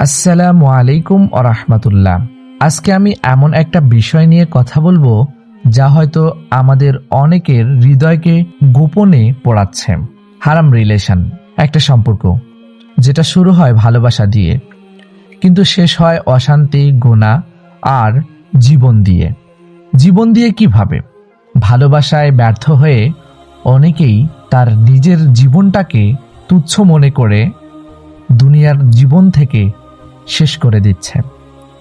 আসসালামু আলাইকুম আরহামতুল্লাহ আজকে আমি এমন একটা বিষয় নিয়ে কথা বলব যা হয়তো আমাদের অনেকের হৃদয়কে গোপনে পড়াচ্ছে। হারাম রিলেশন, একটা সম্পর্ক, যেটা শুরু হয় ভালোবাসা দিয়ে, কিন্তু শেষ হয় অশান্তি গোনা আর জীবন দিয়ে। জীবন দিয়ে কীভাবে? ভালোবাসায় ব্যর্থ হয়ে অনেকেই তার নিজের জীবনটাকে তুচ্ছ মনে করে দুনিয়ার জীবন থেকে শেষ করে দিচ্ছে।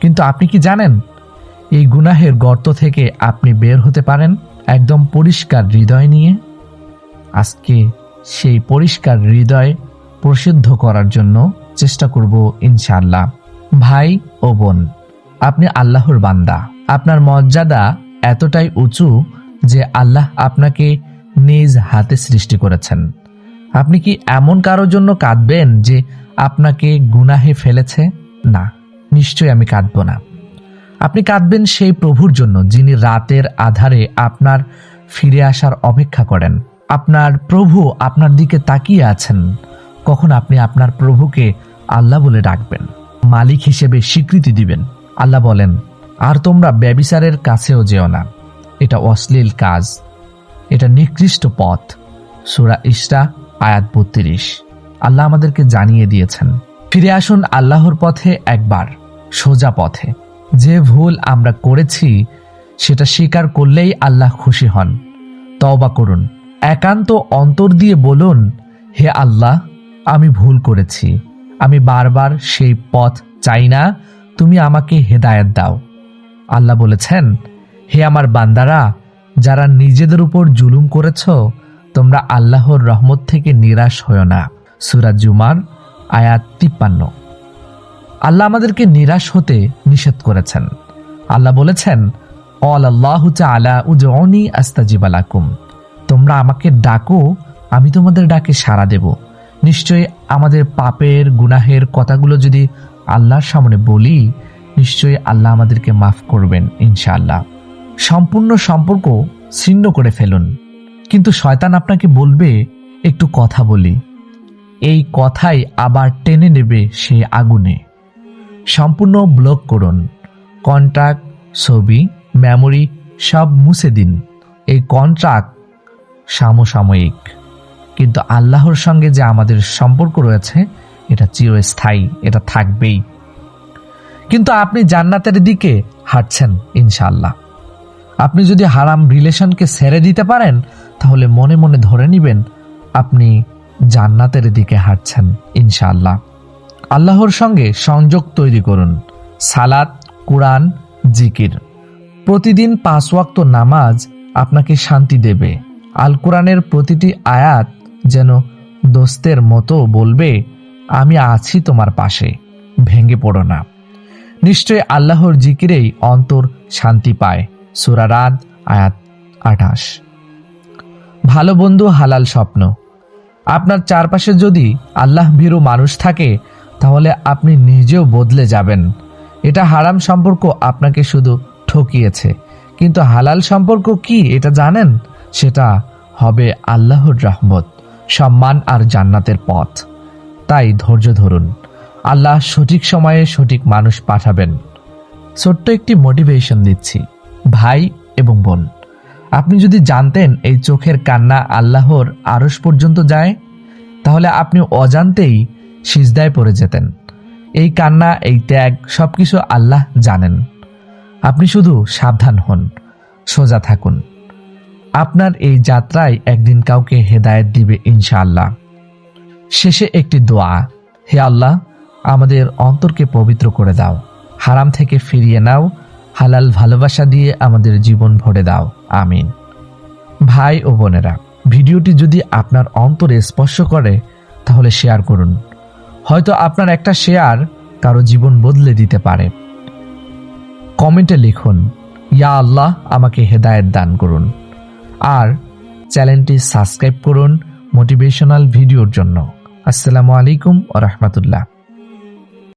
কিন্তু আপনি কি জানেন, এই গুনাহের গর্ত থেকে আপনি বের হতে পারেন একদম পরিষ্কার হৃদয় নিয়ে? আজকে সেই পরিষ্কার হৃদয় প্রসিদ্ধ করার জন্য চেষ্টা করব ইনশাআল্লাহ। ভাই ও বোন, আপনি আল্লাহর বান্দা। আপনার মর্যাদা এতটাই উঁচু যে আল্লাহ আপনাকে নিজ হাতে সৃষ্টি করেছেন। আপনি কি এমন কারোর জন্য কাঁদবেন যে আপনাকে গুনাহে ফেলেছে? না, নিশ্চয়ই আমি কাঁদব না। আপনি কাঁদবেন সেই প্রভুর জন্য যিনি রাতের আধারে আপনার ফিরে আসার অপেক্ষা করেন। আপনার প্রভু আপনার দিকে তাকিয়ে আছেন। কখন আপনি আপনার প্রভুকে আল্লাহ বলে ডাকবেন? মালিক হিসেবে স্বীকৃতি দিবেন। আল্লাহ বলেন, আর তোমরা ব্যবিচারের কাছেও যেও না। এটা অশ্লীল কাজ। এটা নিকৃষ্ট পথ। সুরা ইসরা, আয়াত বত্রিশ। আল্লাহ আমাদেরকে জানিয়ে দিয়েছেন ফিরে আসুন আল্লাহর পথে একবার, সোজা পথে। যে ভুল আমরা করেছি, সেটা স্বীকার করলেই আল্লাহ খুশি হন। তওবা করুন। একান্ত অন্তর দিয়ে বলুন, হে আল্লাহ, আমি ভুল করেছি। আমি বারবার সেই পথ চাই না। তুমি আমাকে হেদায়েত দাও। আল্লাহ বলেছেন, হে আমার বান্দারা, যারা নিজেদের উপর জুলুম করেছ, তোমরা আল্লাহর রহমত থেকে নিরাশ হও না। সুরাজ জুমার আয়াত তিপ্পান্ন। আল্লাহ আমাদেরকে নিরাশ হতে নিষেধ করেছেন। আল্লাহ বলেছেন অল আল্লাহ আলা উজনি আস্তাজিবালাকুম তোমরা আমাকে ডাকো, আমি তোমাদের ডাকে সাড়া দেব। নিশ্চয়ই আমাদের পাপের, গুনাহের কথাগুলো যদি আল্লাহর সামনে বলি, নিশ্চয়ই আল্লাহ আমাদেরকে মাফ করবেন, ইনশাআল্লাহ। সম্পূর্ণ সম্পর্ক ছিন্ন করে ফেলুন। কিন্তু শয়তান আপনাকে বলবে, একটু কথা বলি। এই কথাই আবার টেনে নেবে সেই আগুনে। সম্পূর্ণ ব্লক করুন। কন্ট্রাক্ট ছবি, মেমোরি সব মুছে দিন। এই কন্ট্রাক্ট সামসাময়িক। কিন্তু আল্লাহর সঙ্গে যে আমাদের সম্পর্ক রয়েছে, এটা চিরস্থায়ী, এটা থাকবেই। কিন্তু আপনি জান্নাতের দিকে হাঁটছেন, ইনশাআল্লাহ। আপনি যদি হারাম রিলেশনকে ছেড়ে দিতে পারেন, তাহলে মনে মনে ধরে নেবেন, আপনি জান্নাতের দিকে হাঁটছেন, ইনশাআল্লাহ। আল্লাহর সঙ্গে সংযোগ তৈরি করুন। সালাত, কুরআন, জিকির। প্রতিদিন পাঁচ ওয়াক্ত নামাজ আপনাকে শান্তি দেবে। আল কোরআনের প্রতিটি আয়াত যেন দোস্তের মতো বলবে, আমি আছি তোমার পাশে, ভেঙে পড়ো না। নিশ্চয় আল্লাহর জিকিরেই অন্তর শান্তি পায়। সুরারাদ আয়াত আঠাশ। ভালো বন্ধু, হালাল স্বপ্ন। আপনার চারপাশে যদি আল্লাহ ভীরু মানুষ থাকে, তাহলে আপনি নিজেও বদলে যাবেন। এটা হারাম সম্পর্ক আপনাকে শুধু ঠকিয়েছে। কিন্তু হালাল সম্পর্ক কি এটা জানেন? সেটা হবে আল্লাহর রহমত, সম্মান আর জান্নাতের পথ। তাই ধৈর্য ধরুন। আল্লাহ সঠিক সময়ে সঠিক মানুষ পাঠাবেন। ছোট্ট একটি মোটিভেশন দিচ্ছি, ভাই এবং বোন। আপনি যদি জানতেন এই চোখের কান্না আল্লাহর আরস পর্যন্ত যায়, তাহলে আপনি অজান্তেই সিজদায় পড়ে যেতেন। এই কান্না, এই ত্যাগ সব কিছু আল্লাহ জানেন। আপনি শুধু সাবধান হন, সোজা থাকুন। আপনার এই যাত্রায় একদিন কাউকে হেদায়েত দিবে ইনশাআল্লাহ। শেষে একটি দোয়া, হে আল্লাহ, আমাদের অন্তরকে পবিত্র করে দাও। হারাম থেকে ফিরিয়ে নাও। হালাল ভালোবাসা দিয়ে আমাদের জীবন ভরে দাও। আমিন। ভাই ও বোনেরা, ভিডিওটি যদি আপনার অন্তরে স্পর্শ করে, তাহলে শেয়ার করুন। হয়তো আপনার একটা শেয়ার কারও জীবন বদলে দিতে পারে। কমেন্টে লিখুন, ইয়া আল্লাহ, আমাকে হেদায়েত দান করুন। আর চ্যানেলটি সাবস্ক্রাইব করুন মোটিভেশনাল ভিডিওর জন্য। আসসালামু আলাইকুম ও রহমতুল্লাহ।